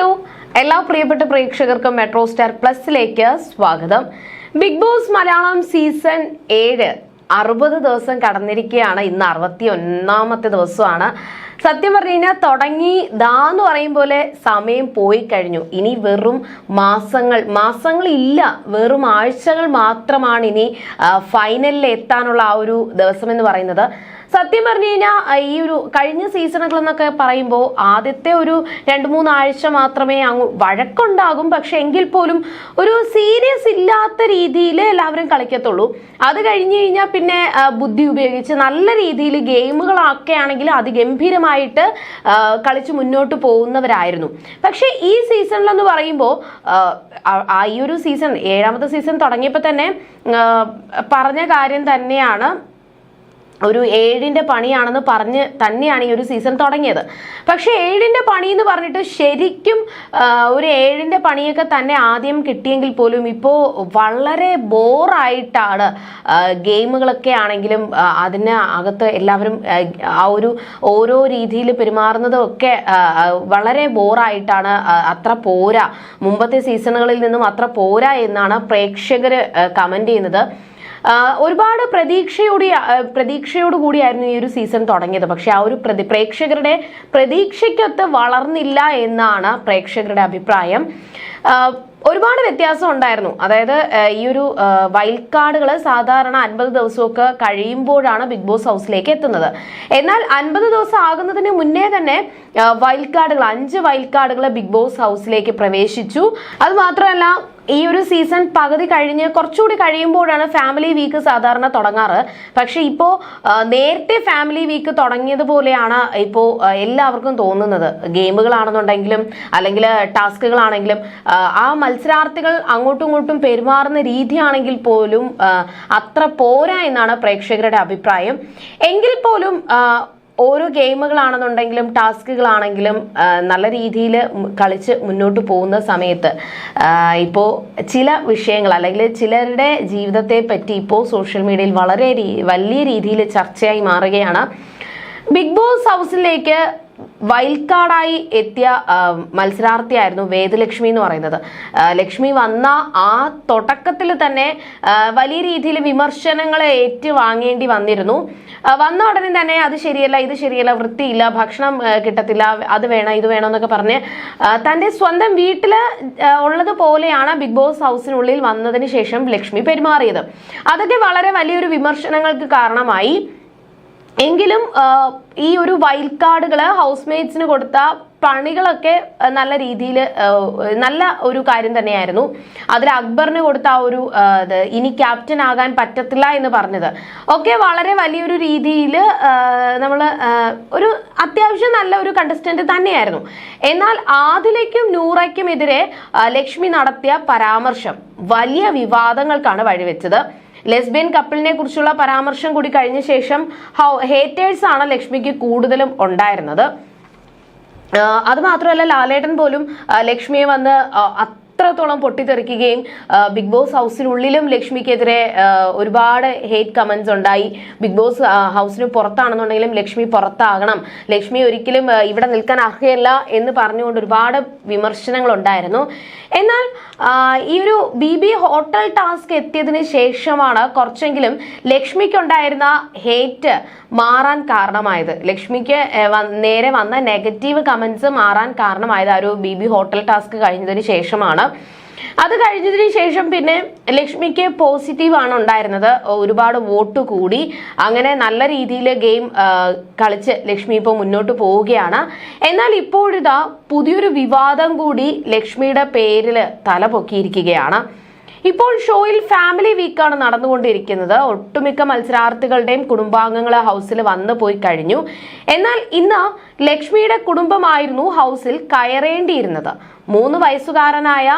Hello എല്ലാ പ്രിയപ്പെട്ട പ്രേക്ഷകർക്കും മെട്രോ സ്റ്റാർ പ്ലസിലേക്ക് സ്വാഗതം. ബിഗ് ബോസ് മലയാളം സീസൺ ഏഴ് അറുപത് ദിവസം കടന്നിരിക്കുകയാണ്. ഇന്ന് അറുപത്തി ഒന്നാമത്തെ ദിവസമാണ്. സത്യം പറഞ്ഞു കഴിഞ്ഞാൽ തുടങ്ങി ദാന്ന് പറയും പോലെ സമയം പോയി കഴിഞ്ഞു. ഇനി വെറും മാസങ്ങൾ മാസങ്ങൾ ഇല്ല വെറും ആഴ്ചകൾ മാത്രമാണ് ഇനി ഫൈനലിൽ എത്താനുള്ള ആ ഒരു ദിവസം എന്ന് പറയുന്നത്. സത്യം പറഞ്ഞു കഴിഞ്ഞാൽ ഈ ഒരു കഴിഞ്ഞ സീസണുകൾ എന്നൊക്കെ പറയുമ്പോൾ ആദ്യത്തെ ഒരു രണ്ട് മൂന്നാഴ്ച മാത്രമേ അങ്ങ് വഴക്കുണ്ടാകും. പക്ഷെ എങ്കിൽ പോലും ഒരു സീരിയസ് ഇല്ലാത്ത രീതിയിൽ എല്ലാവരും കളിക്കത്തുള്ളൂ. അത് കഴിഞ്ഞ് കഴിഞ്ഞാൽ പിന്നെ ബുദ്ധി ഉപയോഗിച്ച് നല്ല രീതിയിൽ ഗെയിമുകളൊക്കെ ആണെങ്കിൽ അതിഗംഭീരമായിട്ട് ഗംഭീരമായിട്ട് കളിച്ച് മുന്നോട്ട് പോകുന്നവരായിരുന്നു. പക്ഷേ ഈ സീസണിലെന്ന് പറയുമ്പോൾ ഈ ഒരു സീസൺ ഏഴാമത്തെ സീസൺ തുടങ്ങിയപ്പോൾ തന്നെ പറഞ്ഞ കാര്യം തന്നെയാണ് ഒരു ഏഴിന്റെ പണിയാണെന്ന് പറഞ്ഞ് തന്നെയാണ് ഈ ഒരു സീസൺ തുടങ്ങിയത്. പക്ഷേ ഏഴിന്റെ പണി എന്ന് പറഞ്ഞിട്ട് ശരിക്കും ഒരു ഏഴിന്റെ പണിയൊക്കെ തന്നെ ആദ്യം കിട്ടിയെങ്കിൽ പോലും ഇപ്പോൾ വളരെ ബോറായിട്ടാണ് ഗെയിമുകളൊക്കെ ആണെങ്കിലും അതിന് അകത്ത് എല്ലാവരും ആ, ഒരു ഓരോ രീതിയിൽ പെരുമാറുന്നതും ഒക്കെ വളരെ ബോറായിട്ടാണ് അത്ര പോരാ. മുമ്പത്തെ സീസണുകളിൽ നിന്നും അത്ര പോരാ എന്നാണ് പ്രേക്ഷകർ കമന്റ് ചെയ്യുന്നത്. ഒരുപാട് പ്രതീക്ഷയോട് പ്രതീക്ഷയോട് കൂടിയായിരുന്നു ഈ ഒരു സീസൺ തുടങ്ങിയത്. പക്ഷെ ആ ഒരു പ്രതി പ്രേക്ഷകരുടെ പ്രതീക്ഷയ്ക്കൊത്ത് വളർന്നില്ല എന്നാണ് പ്രേക്ഷകരുടെ അഭിപ്രായം. ഒരുപാട് വ്യത്യാസം ഉണ്ടായിരുന്നു. അതായത് ഈ ഒരു വൈൽഡ് കാർഡുകൾ സാധാരണ അൻപത് ദിവസമൊക്കെ കഴിയുമ്പോഴാണ് ബിഗ് ബോസ് ഹൗസിലേക്ക് എത്തുന്നത്. എന്നാൽ അൻപത് ദിവസം ആകുന്നതിന് മുന്നേ തന്നെ വൈൽഡ് കാർഡുകൾ അഞ്ച് വൈൽഡ് കാർഡുകൾ ബിഗ് ബോസ് ഹൗസിലേക്ക് പ്രവേശിച്ചു. അത് മാത്രമല്ല ഈ ഒരു സീസൺ പകുതി കഴിഞ്ഞ് കുറച്ചുകൂടി കഴിയുമ്പോഴാണ് ഫാമിലി വീക്ക് സാധാരണ തുടങ്ങാറ്. പക്ഷെ ഇപ്പോൾ നേരത്തെ ഫാമിലി വീക്ക് തുടങ്ങിയതുപോലെയാണ് ഇപ്പോൾ എല്ലാവർക്കും തോന്നുന്നത്. ഗെയിമുകളാണെന്നുണ്ടെങ്കിലും അല്ലെങ്കിൽ ടാസ്കുകളാണെങ്കിലും ആ, മത്സരാർത്ഥികൾ അങ്ങോട്ടും ഇങ്ങോട്ടും പെരുമാറുന്ന രീതിയാണെങ്കിൽ പോലും അത്ര പോരാ എന്നാണ് പ്രേക്ഷകരുടെ അഭിപ്രായം. എങ്കിൽ പോലും ഓരോ ഗെയിമുകളാണെന്നുണ്ടെങ്കിലും ടാസ്കുകളാണെങ്കിലും നല്ല രീതിയിൽ കളിച്ച് മുന്നോട്ട് പോകുന്ന സമയത്ത് ഇപ്പോൾ ചില വിഷയങ്ങൾ അല്ലെങ്കിൽ ചിലരുടെ ജീവിതത്തെ പറ്റി ഇപ്പോൾ സോഷ്യൽ മീഡിയയിൽ വളരെ വലിയ രീതിയിൽ ചർച്ചയായി മാറുകയാണ്. ബിഗ് ബോസ് ഹൗസിലേക്ക് വൈൽഡ് എത്തിയ മത്സരാർത്ഥിയായിരുന്നു വേദലക്ഷ്മി എന്ന് പറയുന്നത്. ലക്ഷ്മി വന്ന ആ തുടക്കത്തിൽ തന്നെ വലിയ രീതിയിൽ വിമർശനങ്ങളെ ഏറ്റുവാങ്ങേണ്ടി വന്നിരുന്നു. വന്ന ഉടനെ തന്നെ അത് ശരിയല്ല ഇത് ശരിയല്ല വൃത്തിയില്ല ഭക്ഷണം കിട്ടത്തില്ല അത് വേണം ഇത് വേണം എന്നൊക്കെ പറഞ്ഞ് തന്റെ സ്വന്തം വീട്ടിൽ ഉള്ളത് പോലെയാണ് ബിഗ് ബോസ് ഹൗസിനുള്ളിൽ വന്നതിന് ശേഷം ലക്ഷ്മി പെരുമാറിയത്. അതൊക്കെ വളരെ വലിയൊരു വിമർശനങ്ങൾക്ക് കാരണമായി. എങ്കിലും ഈ ഒരു വൈൽഡ് കാർഡുകൾ ഹൗസ് മേറ്റ്സിന് കൊടുത്ത പണികളൊക്കെ നല്ല രീതിയിൽ നല്ല ഒരു കാര്യം തന്നെയായിരുന്നു. അതിൽ അക്ബറിന് കൊടുത്ത ആ ഒരു ഇനി ക്യാപ്റ്റൻ ആകാൻ പറ്റത്തില്ല എന്ന് പറഞ്ഞത്. ഒക്കെ വളരെ വലിയൊരു രീതിയിൽ നമ്മൾ ഒരു അത്യാവശ്യം നല്ല ഒരു കണ്ടസ്റ്റന്റ് തന്നെയായിരുന്നു. എന്നാൽ ആദിലേക്കും നൂറയ്ക്കും എതിരെ ലക്ഷ്മി നടത്തിയ പരാമർശം വലിയ വിവാദങ്ങൾക്കാണ് വഴിവെച്ചത്. ലെസ്ബിയൻ കപ്പിളിനെ കുറിച്ചുള്ള പരാമർശം കൂടി കഴിഞ്ഞ ശേഷം ഹേറ്റേഴ്സ് ആണ് ലക്ഷ്മിക്ക് കൂടുതലും ഉണ്ടായിരുന്നത്. അത് മാത്രമല്ല ലാലേട്ടൻ പോലും ലക്ഷ്മിയെ വന്ന് ആ, അത്രത്തോളം പൊട്ടിത്തെറിക്കുകയും ബിഗ് ബോസ് ഹൗസിനുള്ളിലും ലക്ഷ്മിക്കെതിരെ ഒരുപാട് ഹേറ്റ് കമന്റ്സ് ഉണ്ടായി. ബിഗ് ബോസ് ഹൗസിന് പുറത്താണെന്നുണ്ടെങ്കിലും ലക്ഷ്മി പുറത്താകണം. ലക്ഷ്മി ഒരിക്കലും ഇവിടെ നിൽക്കാൻ അർഹയല്ല എന്ന് പറഞ്ഞുകൊണ്ട് ഒരുപാട് വിമർശനങ്ങൾ ഉണ്ടായിരുന്നു എന്നാൽ ഈ ഒരു ബി ബി ഹോട്ടൽ ടാസ്ക് എത്തിയതിന് ശേഷമാണ് കുറച്ചെങ്കിലും ലക്ഷ്മിക്കുണ്ടായിരുന്ന ഹേറ്റ് മാറാൻ കാരണമായത്. ലക്ഷ്മിക്ക് നേരെ വന്ന നെഗറ്റീവ് കമന്റ്സ് മാറാൻ കാരണമായത് ആ ഒരു ബി ബി ഹോട്ടൽ ടാസ്ക് കഴിഞ്ഞതിന് ശേഷമാണ്. അത് കഴിഞ്ഞതിന് ശേഷം പിന്നെ ലക്ഷ്മിക്ക് പോസിറ്റീവ് ആണ് ഉണ്ടായിരുന്നത്. ഒരുപാട് വോട്ട് കൂടി. അങ്ങനെ നല്ല രീതിയിൽ ഗെയിം കളിച്ച് ലക്ഷ്മി ഇപ്പോൾ മുന്നോട്ട് പോവുകയാണ്. എന്നാൽ ഇപ്പോഴിതാ പുതിയൊരു വിവാദം കൂടി ലക്ഷ്മിയുടെ പേരിൽ തല പൊക്കിയിരിക്കുകയാണ്. ഇപ്പോൾ ഷോയിൽ ഫാമിലി വീക്കാണ് നടന്നുകൊണ്ടിരിക്കുന്നത്. ഒട്ടുമിക്ക മത്സരാർത്ഥികളുടെയും കുടുംബാംഗങ്ങൾ ഹൗസിൽ വന്നു പോയി കഴിഞ്ഞു. എന്നാൽ ഇന്ന് ലക്ഷ്മിയുടെ കുടുംബമായിരുന്നു ഹൗസിൽ കയറേണ്ടിയിരുന്നത്. മൂന്ന് വയസ്സുകാരനായ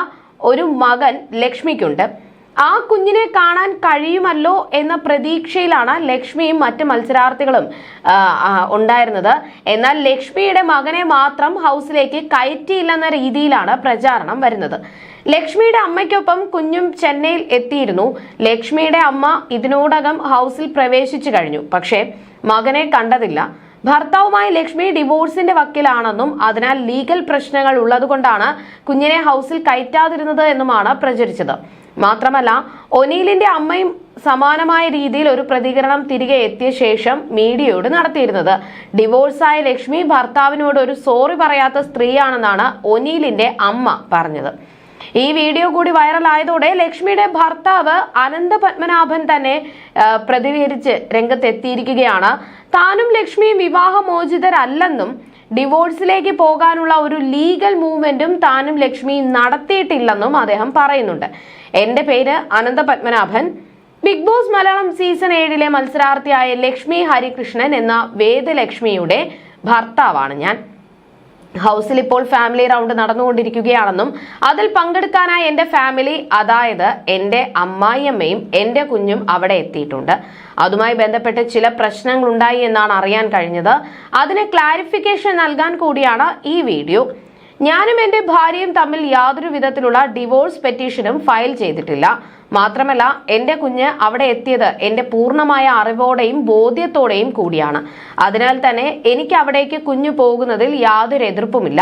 ഒരു മകൻ ലക്ഷ്മിക്കുണ്ട്. ആ കുഞ്ഞിനെ കാണാൻ കഴിയുമല്ലോ എന്ന പ്രതീക്ഷയിലാണ് ലക്ഷ്മിയും മറ്റ് മത്സരാർത്ഥികളും ഉണ്ടായിരുന്നത്. എന്നാൽ ലക്ഷ്മിയുടെ മകനെ മാത്രം ഹൗസിലേക്ക് കയറ്റിയില്ലെന്ന രീതിയിലാണ് പ്രചാരണം വരുന്നത്. ലക്ഷ്മിയുടെ അമ്മയ്ക്കൊപ്പം കുഞ്ഞും ചെന്നൈയിൽ എത്തിയിരുന്നു. ലക്ഷ്മിയുടെ അമ്മ ഇതിനോടകം ഹൗസിൽ പ്രവേശിച്ചു കഴിഞ്ഞു. പക്ഷേ മകനെ കണ്ടതില്ല. ഭർത്താവുമായി ലക്ഷ്മി ഡിവോഴ്സിന്റെ വക്കിലാണെന്നും അതിനാൽ ലീഗൽ പ്രശ്നങ്ങൾ ഉള്ളതുകൊണ്ടാണ് കുഞ്ഞിനെ ഹൗസിൽ കയറ്റാതിരുന്നത് എന്നുമാണ് പ്രചരിച്ചത്. മാത്രമല്ല ഒനീലിന്റെ അമ്മയും സമാനമായ രീതിയിൽ ഒരു പ്രതികരണം തിരികെ എത്തിയ ശേഷം മീഡിയയോട് നടത്തിയിരുന്നത്. ഡിവോഴ്സായ ലക്ഷ്മി ഭർത്താവിനോട് ഒരു സോറി പറയാത്ത സ്ത്രീയാണെന്നാണ് ഒനീലിന്റെ അമ്മ പറഞ്ഞത്. ഈ വീഡിയോ കൂടി വൈറലായതോടെ ലക്ഷ്മിയുടെ ഭർത്താവ് അനന്ത പത്മനാഭൻ തന്നെ പ്രതികരിച്ച് രംഗത്തെത്തിയിരിക്കുകയാണ്. താനും ലക്ഷ്മിയും വിവാഹമോചിതരല്ലെന്നും ഡിവോഴ്സിലേക്ക് പോകാനുള്ള ഒരു ലീഗൽ മൂവ്മെന്റും താനും ലക്ഷ്മിയും നടത്തിയിട്ടില്ലെന്നും അദ്ദേഹം പറയുന്നുണ്ട്. എന്റെ പേര് Anantha Padmanabhan. Bigg Boss Malayalam season ഏഴിലെ മത്സരാർത്ഥിയായ ലക്ഷ്മി ഹരികൃഷ്ണൻ എന്ന വേദലക്ഷ്മിയുടെ ഭർത്താവാണ് ഞാൻ. ഹൗസിൽ ഇപ്പോൾ ഫാമിലി റൗണ്ട് നടന്നുകൊണ്ടിരിക്കുകയാണെന്നും അതിൽ പങ്കെടുക്കാനായി എന്റെ ഫാമിലി അതായത് എന്റെ അമ്മായിയമ്മയും എന്റെ കുഞ്ഞും അവിടെ എത്തിയിട്ടുണ്ട്. അതുമായി ബന്ധപ്പെട്ട് ചില പ്രശ്നങ്ങളുണ്ടായി എന്നാണ് അറിയാൻ കഴിഞ്ഞത്. അതിന് ക്ലാരിഫിക്കേഷൻ നൽകാൻ കൂടിയാണ് ഈ വീഡിയോ. ഞാനും എന്റെ ഭാര്യയും തമ്മിൽ യാതൊരു വിധത്തിലുള്ള ഡിവോഴ്സ് പെറ്റീഷനും ഫയൽ ചെയ്തിട്ടില്ല. മാത്രമല്ല എന്റെ കുഞ്ഞ് അവിടെ എത്തിയത് എന്റെ പൂർണമായ അറിവോടെയും ബോധ്യത്തോടെയും കൂടിയാണ്. അതിനാൽ തന്നെ എനിക്ക് അവിടേക്ക് കുഞ്ഞു പോകുന്നതിൽ യാതൊരു എതിർപ്പുമില്ല.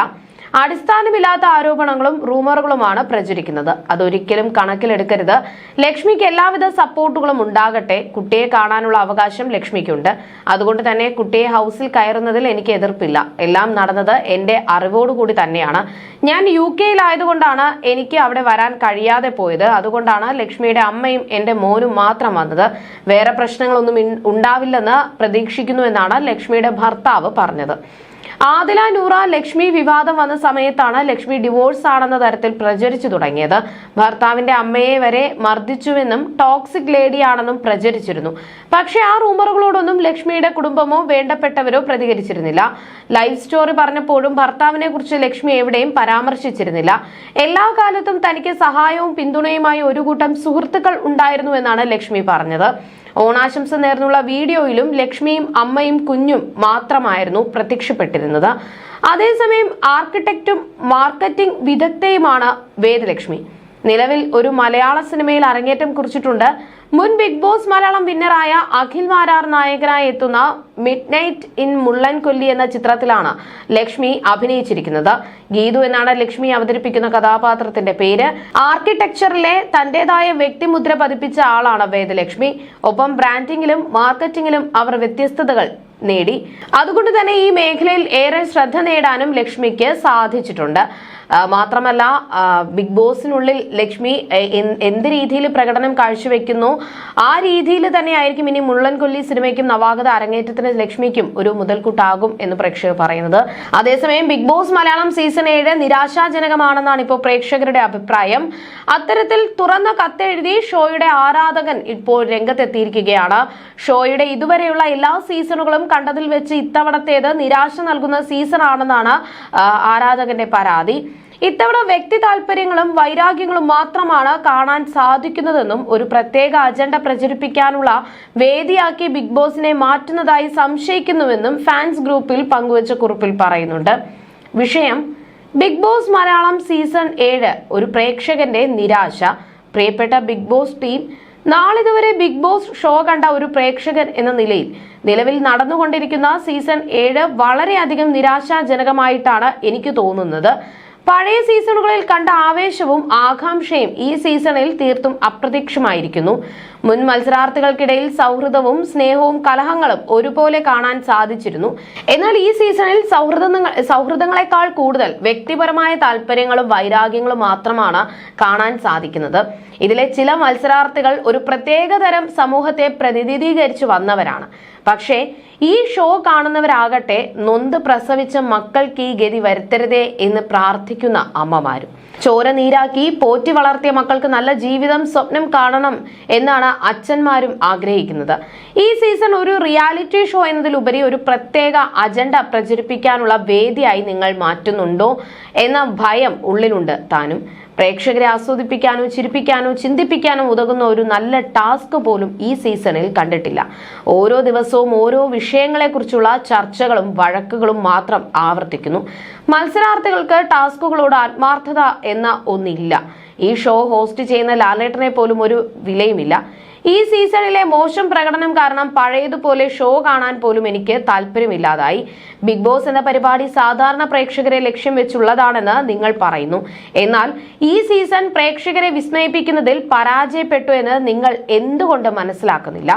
അടിസ്ഥാനമില്ലാത്ത ആരോപണങ്ങളും റൂമറുകളുമാണ് പ്രചരിക്കുന്നത്. അതൊരിക്കലും കണക്കിലെടുക്കരുത്. ലക്ഷ്മിക്ക് എല്ലാവിധ സപ്പോർട്ടുകളും ഉണ്ടാകട്ടെ. കുട്ടിയെ കാണാനുള്ള അവകാശം ലക്ഷ്മിക്കുണ്ട്. അതുകൊണ്ട് തന്നെ കുട്ടിയെ ഹൗസിൽ കയറുന്നതിൽ എനിക്ക് എതിർപ്പില്ല. എല്ലാം നടന്നത് എന്റെ അറിവോടുകൂടി തന്നെയാണ്. ഞാൻ യു കെയിലായതുകൊണ്ടാണ് എനിക്ക് അവിടെ വരാൻ കഴിയാതെ പോയത്. അതുകൊണ്ടാണ് ലക്ഷ്മിയുടെ അമ്മയും എന്റെ മോനും മാത്രം വന്നത്. വേറെ പ്രശ്നങ്ങളൊന്നും ഉണ്ടാവില്ലെന്ന് പ്രതീക്ഷിക്കുന്നു എന്നാണ് ലക്ഷ്മിയുടെ ഭർത്താവ് പറഞ്ഞത്. ആദില നൂറ ലക്ഷ്മി വിവാദം വന്ന സമയത്താണ് ലക്ഷ്മി ഡിവോഴ്സ് ആണെന്ന തരത്തിൽ പ്രചരിച്ചു തുടങ്ങിയത്. ഭർത്താവിന്റെ അമ്മയെ വരെ മർദ്ദിച്ചുവെന്നും ടോക്സിക് ലേഡിയാണെന്നും പ്രചരിച്ചിരുന്നു. പക്ഷേ ആ റൂമറുകളോടൊന്നും ലക്ഷ്മിയുടെ കുടുംബമോ വേണ്ടപ്പെട്ടവരോ പ്രതികരിച്ചിരുന്നില്ല. ലൈഫ് സ്റ്റോറി പറഞ്ഞപ്പോഴും ഭർത്താവിനെ കുറിച്ച് ലക്ഷ്മി എവിടെയും പരാമർശിച്ചിരുന്നില്ല. എല്ലാ കാലത്തും തനിക്ക് സഹായവും പിന്തുണയുമായി ഒരു കൂട്ടം സുഹൃത്തുക്കൾ ഉണ്ടായിരുന്നു എന്നാണ് ലക്ഷ്മി പറഞ്ഞത്. ഓണാശംസ നേർന്നുള്ള വീഡിയോയിലും ലക്ഷ്മിയും അമ്മയും കുഞ്ഞും മാത്രമായിരുന്നു പ്രത്യക്ഷപ്പെട്ടിരുന്നത്. അതേസമയം ആർക്കിടെക്റ്റും മാർക്കറ്റിംഗ് വിദഗ്ധയുമാണ് വേദലക്ഷ്മി. നിലവിൽ ഒരു മലയാള സിനിമയിൽ അരങ്ങേറ്റം കുറിച്ചിട്ടുണ്ട് മുൻ ബിഗ് ബോസ് മലയാളം വിന്നറായ അഖിൽ മാരാർ നായകനായി എത്തുന്ന മിഡ് നൈറ്റ് ഇൻ മുള്ളൻകൊല്ലി എന്ന ചിത്രത്തിലാണ് ലക്ഷ്മി അഭിനയിച്ചിരിക്കുന്നത്. ഗീതു എന്നാണ് ലക്ഷ്മി അവതരിപ്പിക്കുന്ന കഥാപാത്രത്തിന്റെ പേര്. ആർക്കിടെക്ചറിലെ തന്റേതായ വ്യക്തിമുദ്ര പതിപ്പിച്ച ആളാണ് വേദലക്ഷ്മി ഒപ്പം ബ്രാൻഡിങ്ങിലും മാർക്കറ്റിംഗിലും അവർ വ്യത്യസ്തതകൾ നേടി. അതുകൊണ്ട് തന്നെ ഈ മേഖലയിൽ ഏറെ ശ്രദ്ധ നേടാനും ലക്ഷ്മിക്ക് സാധിച്ചിട്ടുണ്ട്. മാത്രമല്ല ബിഗ് ബോസിനുള്ളിൽ ലക്ഷ്മി എന്ത് രീതിയിൽ പ്രകടനം കാഴ്ചവെക്കുന്നു ആ രീതിയിൽ തന്നെയായിരിക്കും ഇനി മുള്ളൻകൊല്ലി സിനിമയ്ക്കും നവാഗത അരങ്ങേറ്റത്തിന് ലക്ഷ്മിക്കും ഒരു മുതൽക്കൂട്ടാകും എന്ന് പ്രേക്ഷകർ പറയുന്നത്. അതേസമയം ബിഗ് ബോസ് മലയാളം സീസൺ ഏഴ് നിരാശാജനകമാണെന്നാണ് ഇപ്പോൾ പ്രേക്ഷകരുടെ അഭിപ്രായം. അത്തരത്തിൽ തുറന്ന കത്തെഴുതി ഷോയുടെ ആരാധകൻ ഇപ്പോൾ രംഗത്തെത്തിയിരിക്കുകയാണ്. ഷോയുടെ ഇതുവരെയുള്ള എല്ലാ സീസണുകളും കണ്ടതിൽ വെച്ച് ഇത്തവണത്തേത് നിരാശ നൽകുന്ന സീസൺ ആണെന്നാണ് ആരാധകന്റെ പരാതി. ഇത്തവണ വ്യക്തി താല്പര്യങ്ങളും വൈരാഗ്യങ്ങളും മാത്രമാണ് കാണാൻ സാധിക്കുന്നതെന്നും ഒരു പ്രത്യേക അജണ്ട പ്രചരിപ്പിക്കാനുള്ള വേദിയാക്കി ബിഗ് ബോസിനെ മാറ്റുന്നതായി സംശയിക്കുന്നുവെന്നും ഫാൻസ് ഗ്രൂപ്പിൽ പങ്കുവച്ച കുറിപ്പിൽ പറയുന്നുണ്ട്. വിഷയം ബിഗ് ബോസ് മലയാളം സീസൺ ഏഴ് ഒരു പ്രേക്ഷകന്റെ നിരാശ. പ്രിയപ്പെട്ട ബിഗ് ബോസ് ടീം നാളിതുവരെ ബിഗ് ബോസ് ഷോ കണ്ട ഒരു പ്രേക്ഷകൻ എന്ന നിലയിൽ നിലവിൽ നടന്നുകൊണ്ടിരിക്കുന്ന സീസൺ ഏഴ് വളരെയധികം നിരാശാജനകമായിട്ടാണ് എനിക്ക് തോന്നുന്നത്. പഴയ സീസണുകളിൽ കണ്ട ആവേശവും ആകാംക്ഷയും ഈ സീസണിൽ തീർത്തും അപ്രത്യക്ഷമായിരിക്കുന്നു. മുൻ മത്സരാർത്ഥികൾക്കിടയിൽ സൗഹൃദവും സ്നേഹവും കലഹങ്ങളും ഒരുപോലെ കാണാൻ സാധിച്ചിരുന്നു. എന്നാൽ ഈ സീസണിൽ സൗഹൃദങ്ങൾ സൗഹൃദങ്ങളെക്കാൾ കൂടുതൽ വ്യക്തിപരമായ താല്പര്യങ്ങളും വൈരാഗ്യങ്ങളും മാത്രമാണ് കാണാൻ സാധിക്കുന്നത്. ഇതിലെ ചില മത്സരാർത്ഥികൾ ഒരു പ്രത്യേക തരം സമൂഹത്തെ പ്രതിനിധീകരിച്ചു വന്നവരാണ്. പക്ഷേ ഈ ഷോ കാണുന്നവരാകട്ടെ നൊന്ത് പ്രസവിച്ച മക്കൾക്ക് ഈ ഗതി വരുത്തരുതേ എന്ന് പ്രാർത്ഥിക്കുന്ന അമ്മമാരും. ചോര നീരാക്കി പോറ്റി വളർത്തിയ മക്കൾക്ക് നല്ല ജീവിതം സ്വപ്നം കാണണം എന്നാണ് അച്ഛന്മാരും ആഗ്രഹിക്കുന്നത്. ഈ സീസൺ ഒരു റിയാലിറ്റി ഷോ എന്നതിലുപരി ഒരു പ്രത്യേക അജണ്ട പ്രചരിപ്പിക്കാനുള്ള വേദിയായി നിങ്ങൾ മാറ്റുന്നുണ്ടോ എന്ന ഭയം ഉള്ളിലുണ്ട് താനും. പ്രേക്ഷകരെ ആസ്വദിപ്പിക്കാനോ ചിരിപ്പിക്കാനോ ചിന്തിപ്പിക്കാനോ ഉതകുന്ന ഒരു നല്ല ടാസ്ക് പോലും ഈ സീസണിൽ കണ്ടിട്ടില്ല. ഓരോ ദിവസവും ഓരോ വിഷയങ്ങളെക്കുറിച്ചുള്ള ചർച്ചകളും വഴക്കുകളും മാത്രം ആവർത്തിക്കുന്നു. മത്സരാർത്ഥികൾക്ക് ടാസ്കുകളോട് ആത്മാർത്ഥത എന്ന ഒന്നില്ല. ഈ ഷോ ഹോസ്റ്റ് ചെയ്യുന്ന ലാലേട്ടനെ പോലും ഒരു വിലയുമില്ല. ഈ സീസണിലെ മോശം പ്രകടനം കാരണം പഴയതുപോലെ ഷോ കാണാൻ പോലും എനിക്ക് താല്പര്യമില്ലാതായി. ബിഗ് ബോസ് എന്ന പരിപാടി സാധാരണ പ്രേക്ഷകരെ ലക്ഷ്യം വെച്ചുള്ളതാണെന്ന് നിങ്ങൾ പറയുന്നു. എന്നാൽ ഈ സീസൺ പ്രേക്ഷകരെ വിസ്മയിപ്പിക്കുന്നതിൽ പരാജയപ്പെട്ടു എന്ന് നിങ്ങൾ എന്തുകൊണ്ട് മനസ്സിലാക്കുന്നില്ല?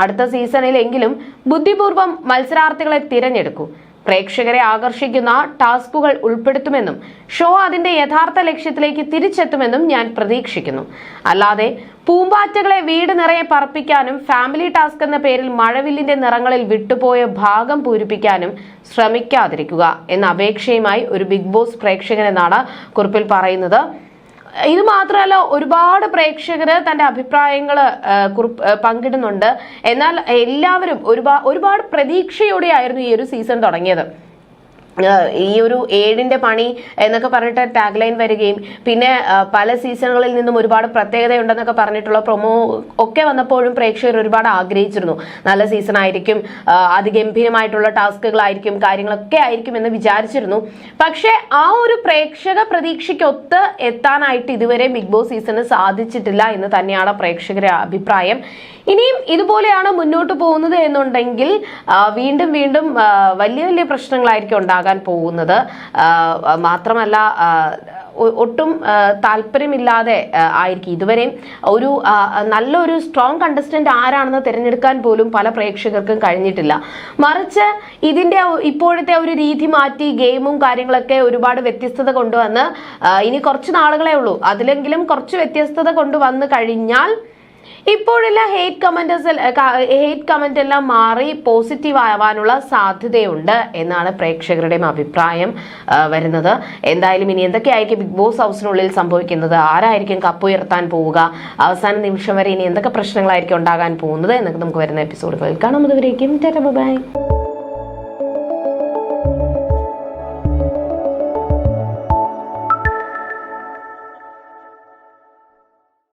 അടുത്ത സീസണിലെങ്കിലും ബുദ്ധിപൂർവം മത്സരാർത്ഥികളെ തിരഞ്ഞെടുക്കൂ. പ്രേക്ഷകരെ ആകർഷിക്കുന്ന ടാസ്കുകൾ ഉൾപ്പെടുത്തുമെന്നും ഷോ അതിന്റെ യഥാർത്ഥ ലക്ഷ്യത്തിലേക്ക് തിരിച്ചെത്തുമെന്നും ഞാൻ പ്രതീക്ഷിക്കുന്നു. അല്ലാതെ പൂമ്പാറ്റകളെ വീട് നിറയെ പറപ്പിക്കാനും ഫാമിലി ടാസ്ക് എന്ന പേരിൽ മഴവില്ലിന്റെ നിറങ്ങളിൽ വിട്ടുപോയ ഭാഗം പൂരിപ്പിക്കാനും ശ്രമിക്കാതിരിക്കുക എന്ന അപേക്ഷയുമായി ഒരു ബിഗ് ബോസ് പ്രേക്ഷകനെന്നാണ് കുറിപ്പിൽ പറയുന്നത്. ഇത് മാത്രമല്ല ഒരുപാട് പ്രേക്ഷകർ തന്റെ അഭിപ്രായങ്ങൾ പങ്കിടുന്നുണ്ട്. എന്നാൽ എല്ലാവരും ഒരുപാട് ഒരുപാട് പ്രതീക്ഷയോടെയായിരുന്നു ഈ ഒരു സീസൺ തുടങ്ങിയത്. ഈ ഒരു ഏഴിന്റെ പണി എന്നൊക്കെ പറഞ്ഞിട്ട് ടാഗ് ലൈൻ വരികയും പിന്നെ പല സീസണുകളിൽ നിന്നും ഒരുപാട് പ്രത്യേകതയുണ്ടെന്നൊക്കെ പറഞ്ഞിട്ടുള്ള പ്രൊമോ ഒക്കെ വന്നപ്പോഴും പ്രേക്ഷകർ ഒരുപാട് ആഗ്രഹിച്ചിരുന്നു. നല്ല സീസൺ ആയിരിക്കും അതിഗംഭീരമായിട്ടുള്ള ടാസ്കുകളായിരിക്കും കാര്യങ്ങളൊക്കെ ആയിരിക്കും എന്ന് വിചാരിച്ചിരുന്നു. പക്ഷേ ആ ഒരു പ്രേക്ഷക പ്രതീക്ഷയ്ക്കൊത്ത് എത്താനായിട്ട് ഇതുവരെ ബിഗ് ബോസ് സീസണ് സാധിച്ചിട്ടില്ല എന്ന് തന്നെയാണ് പ്രേക്ഷകരുടെ അഭിപ്രായം. ഇനിയും ഇതുപോലെയാണ് മുന്നോട്ട് പോകുന്നത് എന്നുണ്ടെങ്കിൽ വീണ്ടും വീണ്ടും വലിയ വലിയ പ്രശ്നങ്ങളായിരിക്കും ഉണ്ടാകാൻ പോകുന്നത്. മാത്രമല്ല ഒട്ടും താല്പര്യമില്ലാതെ ആയിരിക്കും. ഇതുവരെയും ഒരു നല്ലൊരു സ്ട്രോങ് കണ്ടസ്റ്റന്റ് ആരാണെന്ന് തിരഞ്ഞെടുക്കാൻ പോലും പല പ്രേക്ഷകർക്കും കഴിഞ്ഞിട്ടില്ല. മറിച്ച് ഇതിന്റെ ഇപ്പോഴത്തെ ഒരു രീതി മാറ്റി ഗെയിമും കാര്യങ്ങളൊക്കെ ഒരുപാട് വ്യത്യസ്തത കൊണ്ടുവന്ന് ഇനി കുറച്ച് നാളുകളേ ഉള്ളൂ. അതിലെങ്കിലും കുറച്ച് വ്യത്യസ്തത കൊണ്ടുവന്ന് കഴിഞ്ഞാൽ ഇപ്പോഴുള്ള ഹേറ്റ് കമന്റേഴ്സ് ഹേറ്റ് കമന്റ് എല്ലാം മാറി പോസിറ്റീവ് ആവാനുള്ള സാധ്യതയുണ്ട് എന്നാണ് പ്രേക്ഷകരുടെയും അഭിപ്രായം വരുന്നത്. എന്തായാലും ഇനി എന്തൊക്കെയായിരിക്കും ബിഗ് ബോസ് ഹൗസിനുള്ളിൽ സംഭവിക്കുന്നത്? ആരായിരിക്കും കപ്പുയർത്താൻ പോവുക? അവസാന നിമിഷം വരെ ഇനി എന്തൊക്കെ പ്രശ്നങ്ങളായിരിക്കും ഉണ്ടാകാൻ പോകുന്നത്? എന്നൊക്കെ നമുക്ക് വരുന്ന എപ്പിസോഡുകളിൽ കാണാം. അതുവരേക്കും ബൈ.